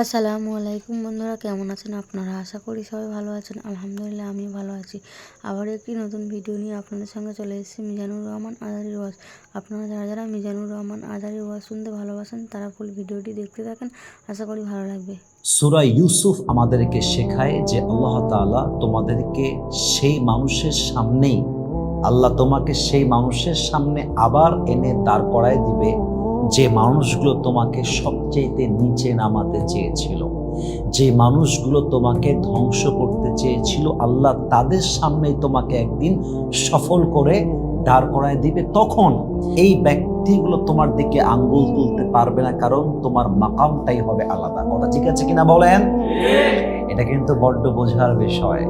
আসসালামু আলাইকুম বন্ধুরা, কেমন আছেন আপনারা? আশা করি সবাই ভালো আছেন। আলহামদুলিল্লাহ আমি ভালো আছি। আবার একটি নতুন ভিডিও নিয়ে আপনাদের সঙ্গে চলে এসেছি, মিজানুর রহমান আজারি ওয়াজ। আপনারা যারা যারা মিজানুর রহমান আজারি ওয়াজ শুনতে ভালোবাসেন, তারা ফুল ভিডিওটি দেখতে থাকেন। আশা করি ভালো লাগবে। সুরা ইউসুফ আমাদেরকে শেখায় যে আল্লাহ তাআলা তোমাদেরকে সেই মানুষের সামনেই, আল্লাহ তোমাকে সেই মানুষের সামনে আবার এনে দাঁড় করায় দিবে। যে মানুষগুলো তোমাকে সবচেয়েতে নিচে নামাতে চেয়েছিল যে মানুষগুলো তোমাকে ধ্বংস করতে চেয়েছিল আল্লাহ তাদের সামনেই তোমাকে একদিন সফল করে দাঁড় করায় দিবে। তখন এই ব্যক্তিগুলো তোমার দিকে আঙ্গুল তুলতে পারবে না কারণ তোমার মাকামটাই হবে আলাদা। কথা ঠিক আছে কিনা বলেন? এটা কিন্তু বড্ড বোঝার বিষয়।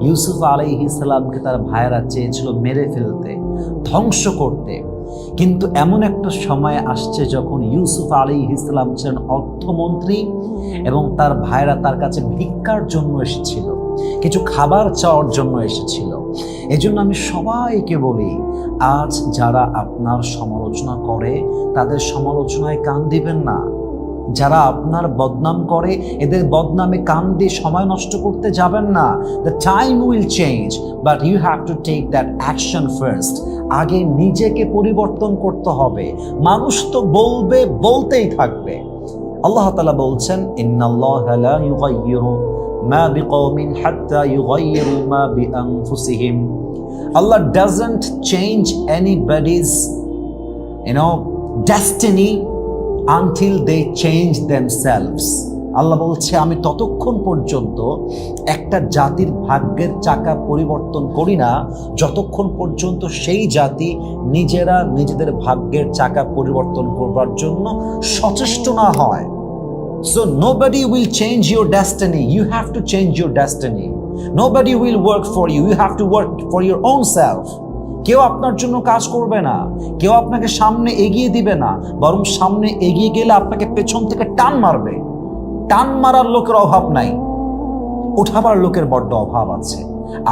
ইউসুফ আলাই ইসলামকে তার ভাইয়েরা চেয়েছিল মেরে ফেলতে ধ্বংস করতে। কিন্তু এমন একটা সময় আসছে যখন ইউসুফ আলী ইসলাম ছিলেন অর্থমন্ত্রী এবং তার ভাইরা তার কাছে ভিক্ষার জন্য এসেছিল, কিছু খাবার চাওয়ার জন্য এসেছিল। এজন্য আমি সবাইকে বলি, আজ যারা আপনার সমালোচনা করে, তাদের সমালোচনায় কান দিবেন না। যারা আপনার বদনাম করে, এদের বদনামে কান দিয়ে সময় নষ্ট করতে যাবেন না। The time will change but you have to take that action first আগে নিজেকে পরিবর্তন করতে হবে। মানুষ তো বলবে, বলতেই থাকবে। আল্লাহ তালা বলছেন Allah doesn't change anybody's, you know, destiny until they change themselves আল্লাহ বলছে, আমি ততক্ষণ পর্যন্ত একটা জাতির ভাগ্যের চাকা পরিবর্তন করি না। যতক্ষণ পর্যন্ত সেই জাতি নিজেরা নিজেদের ভাগ্যের চাকা পরিবর্তন করবার জন্য সচেষ্ট না হয়। So nobody will change your destiny you have to change your destiny nobody will work for you you have to work for your own self কেউ আপনার জন্য কাজ করবে না, কেউ আপনাকে সামনে এগিয়ে দিবে না, বরং সামনে এগিয়ে গেলে আপনাকে পেছন থেকে টান মারবে। টান মারার লোকের অভাব নাই, উঠাবার লোকের বড্ড অভাব আছে।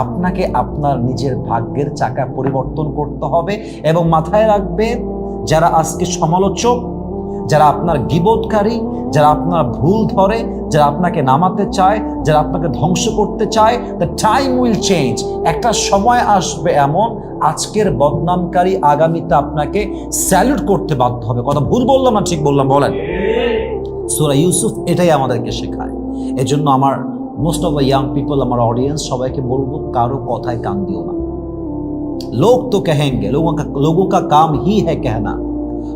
আপনাকে আপনার নিজের ভাগ্যের চাকা পরিবর্তন করতে হবে এবং মাথায় রাখবে যারা আজকে সমালোচক যারা আপনার গিবোধকারী যারা আপনার ভুল ধরে, যারা আপনাকে নামাতে চায়, যারা আপনাকে ধ্বংস করতে চায় দ্য টাইম উইল চেঞ্জ একটা সময় আসবে এমন, আজকের বদনামকারী আগামীতে আপনাকে স্যালুট করতে বাধ্য হবে। কথা ভুল বললাম না ঠিক বললাম? বলেন। সোরা ইউসুফ এটাই আমাদেরকে শেখায়। এজন্য আমার most of the young people আমার অডিয়েন্স সবাইকে বলব, কারও কথায় কান দিও না। লোক তো কেহেঙ্গে লোক কা কাম হি হ্যাঁ কেহনা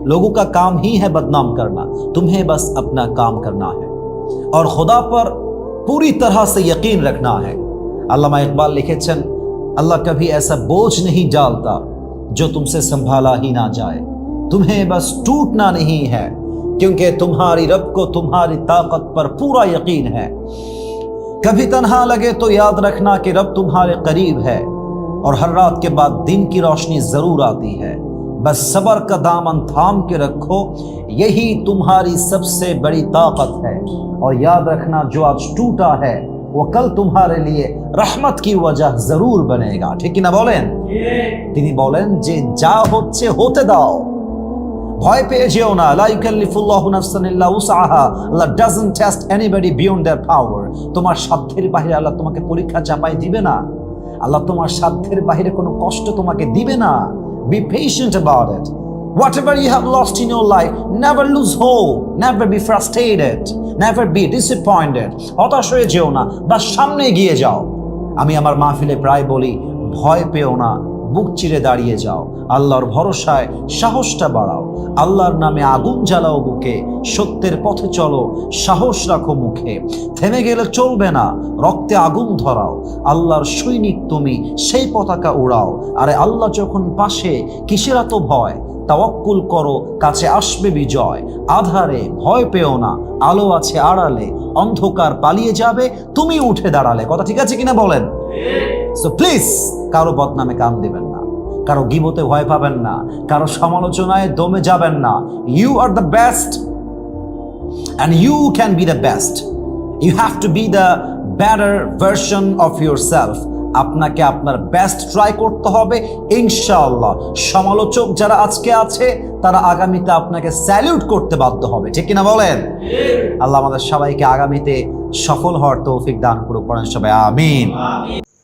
लोगों का काम ही है बदनाम करना, तुम्हें बस अपना काम करना है। और खुदा पर पूरी तरह से यकीन रखना है। अल्लामा इकबाल लिखेছেন अल्लाह कभी ऐसा बोझ नहीं डालता जो तुमसे संभाला ही ना जाए। तुम्हें बस टूटना नहीं है, क्योंकि तुम्हारी रब को तुम्हारी ताकत पर पूरा यकीन है। कभी तन्हा लगे तो याद रखना कि रब तुम्हारे करीब है, और हर रात के बाद दिन की रोशनी ज़रूर आती है। बस सबर का दामन थाम के रखो यही तुम्हारी सबसे बड़ी ताकत है और याद रखना जो आज टूटा है वो कल तुम्हारे लिए রহমত কি ওয়াজাহ জরুর বনেগা ঠিক কিনা বলেন তিনি বলেন যে যা হচ্ছে হতে দাও ভয় পেয়ে যেও না লা ইউকাল্লিফুল্লাহু নাফসান ইল্লা উসআহা Allah doesn't test anybody beyond their power তোমার সাধ্যের বাইরে আল্লাহ তোমাকে পরীক্ষা চাপাই দিবে না আল্লাহ তোমার সাধ্যের বাইরে কোনো কষ্ট তোমাকে দিবে না Be patient about it. Whatever you have lost in your life, never lose hope, never be frustrated, never be disappointed. হতাশ হয়ে যেও না বা সামনে এগিয়ে যাও আমি আমার মাহফিলে প্রায় বলি ভয় পেও না বুক চিরে দাঁড়িয়ে যাও। আল্লাহর ভরসায় সাহসটা বাড়াও। আল্লাহর নামে আগুন জ্বালাও বুকে। সত্যের পথে চলো সাহস রাখো মুখে। থেমে গেলে চলবে না রক্তে আগুন ধরাও। আল্লাহর সৈনিক তুমি সেই পতাকা উড়াও। আরে আল্লাহ যখন পাশে কিসের এত ভয়? তাওয়াক্কুল করো কাছে আসবে বিজয়। আধারে ভয় পেও না আলো আছে আড়ালে। অন্ধকার পালিয়ে যাবে তুমি উঠে দাঁড়ালে। কথা ঠিক আছে কিনা বলেন? সো প্লিজ কারও বদনামে কান দিবেন না। কারও গিবতে ভয় পাবেন না কারও সমালোচনায় দমে যাবেন না। You are the best and you can be the best. You to be the the better of of yourself. আপনাকে আপনার বেস্ট ট্রাই করতে হবে ইনশাআল্লাহ। সমালোচক যারা আজকে আছে তারা আগামীতে আপনাকে স্যালিউট করতে বাধ্য হবে। ঠিক কিনা বলেন? আল্লাহ আমাদের সবাইকে আগামীতে সফল হওয়ার তৌফিক দান করুক করেন সবাই আমিন।